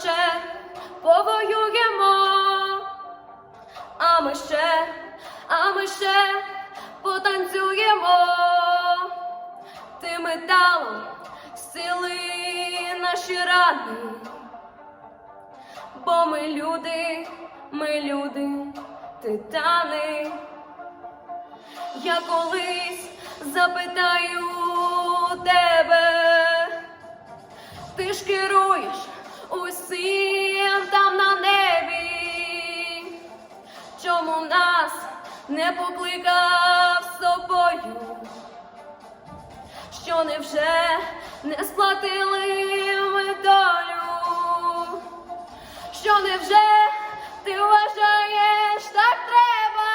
ще повоюємо, а ми ще, а ми ще потанцюємо. Тим металом сили наші рани, бо ми люди, ми люди, титани. Я колись запитаю тебе, ти ж керуєш усім там на небі, чому нас не покликав собою? Що невже не сплатили ми долю? Що невже ти вважаєш так треба?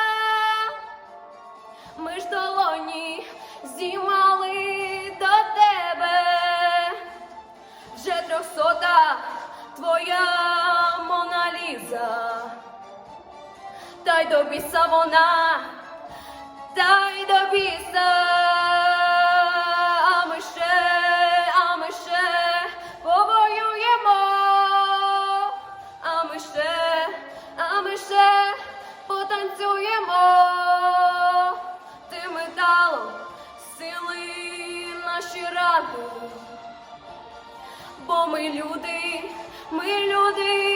Ми ж долоні здіймали та й до вона, та й до біса. А ми ще, а ми ще повоюємо, а ми ще, а ми ще потанцюємо. Тим металом сили наші рани, бо ми люди, ми люди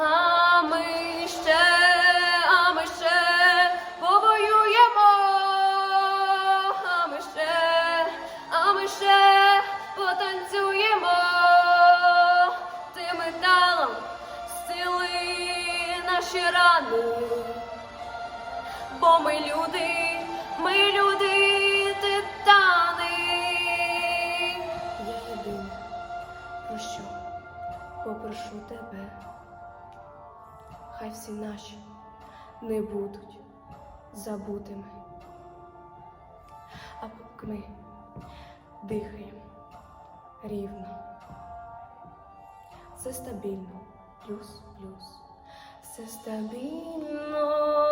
А ми ще, а ми ще повоюємо, а ми ще, а ми ще потанцюємо. Тим металом сили наші рани, бо ми люди, ми люди титани. Я єдине, про що попрошу тебе, хай всі наші не будуть забутими, а поки ми дихаємо рівно. Все стабільно, плюс-плюс, все стабільно.